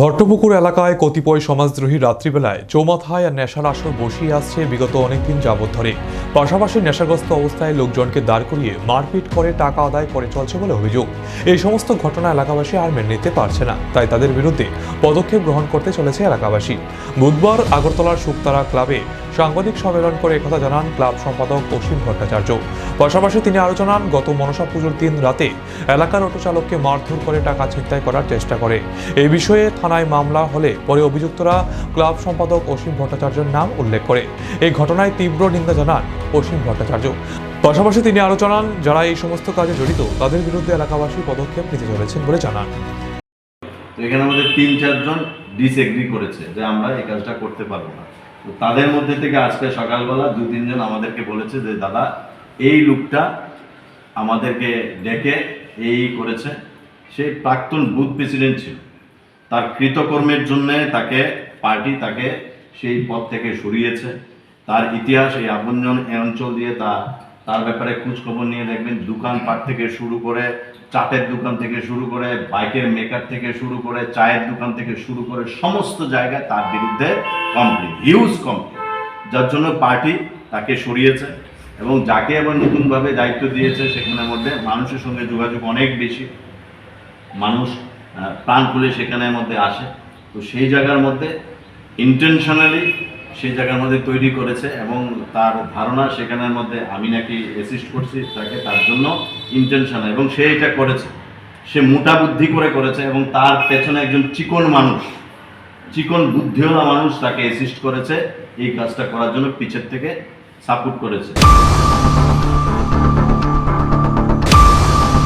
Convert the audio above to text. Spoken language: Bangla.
ভট্টপুকুর এলাকায় কতিপয় সমাজদ্রোহী রাত্রিবেলায় চৌমাথায় আর নেশার আসর বসিয়ে আসছে বিগত অনেকদিন যাবৎ ধরে। পাশাপাশি নেশাগ্রস্ত অবস্থায় লোকজনকে দাঁড় করিয়ে মারপিট করে টাকা আদায় করে চলছে বলে অভিযোগ। এই সমস্ত ঘটনা এলাকাবাসী আর মেনে নিতে পারছে না, তাই তাদের বিরুদ্ধে পদক্ষেপ গ্রহণ করতে চলেছে এলাকাবাসী। বুধবার আগরতলার শুকতারা ক্লাবে সাংবাদিক সম্মেলন করে একথা জানান ক্লাব সম্পাদক অসীম ভট্টাচার্য। পাশাপাশি তিনি আরও জানান গত মনসা পুজোর দিন রাতে এলাকার অটো চালককে মারধর করে টাকা ছিনতাই করার চেষ্টা করে। এই বিষয়ে থানায় মামলা হলে পরে অভিযুক্তরা ক্লাব সম্পাদক অসীম ভট্টাচার্যের নাম উল্লেখ করে। এই ঘটনায় তীব্র নিন্দা জানান অসীম ভট্টাচার্য। পাশাপাশি তিনি আরও জানান, যারা এই সমস্ত কাজে জড়িত, তাদের বিরুদ্ধে এলাকাবাসী পদক্ষেপ নিতে চলেছেন বলে জানান। এখানে আমাদের তিন চারজন ডিসএগ্রি করেছে যে আমরা এই কাজটা করতে পারব না। তাদের মধ্যে থেকে আজকে সকালবেলা দু তিনজন আমাদেরকে বলেছে যে, দাদা এই লোকটা আমাদেরকে ডেকে এই করেছে। সে প্রাক্তন বুথ প্রেসিডেন্ট ছিল। তার কৃতকর্মের জন্য তাকে পার্টি তাকে সেই পদ থেকে সরিয়েছে। তার ইতিহাস এই আপনজন এই অঞ্চল দিয়ে তা তার ব্যাপারে খোঁজখবর নিয়ে দেখবেন, দোকানপাট থেকে শুরু করে চাটের দোকান থেকে শুরু করে, বাইকের মেকার থেকে শুরু করে, চায়ের দোকান থেকে শুরু করে সমস্ত জায়গায় তার বিরুদ্ধে কমপ্লেন হিউজ কমপ্লেন যার জন্য পার্টি তাকে সরিয়েছে। এবং যাকে আবার নতুনভাবে দায়িত্ব দিয়েছে সেখানের মধ্যে মানুষের সঙ্গে যোগাযোগ অনেক বেশি। মানুষ প্রাণ খুলে সেখানের মধ্যে আসে। তো সেই জায়গার মধ্যে ইন্টেনশনালি সেই জায়গার মধ্যে তৈরি করেছে এবং তার ধারণা সেখানের মধ্যে আমি নাকি অ্যাসিস্ট করছি, তাকে তার জন্য ইন্টেনশনাল এবং সে এটা করেছে। সে মোটা বুদ্ধি করে করেছে এবং তার পেছনে একজন চিকন মানুষ, চিকন বুদ্ধিওয়ালা মানুষ তাকে অ্যাসিস্ট করেছে এই কাজটা করার জন্য পিছের থেকে। সাপোর্ট করেছে।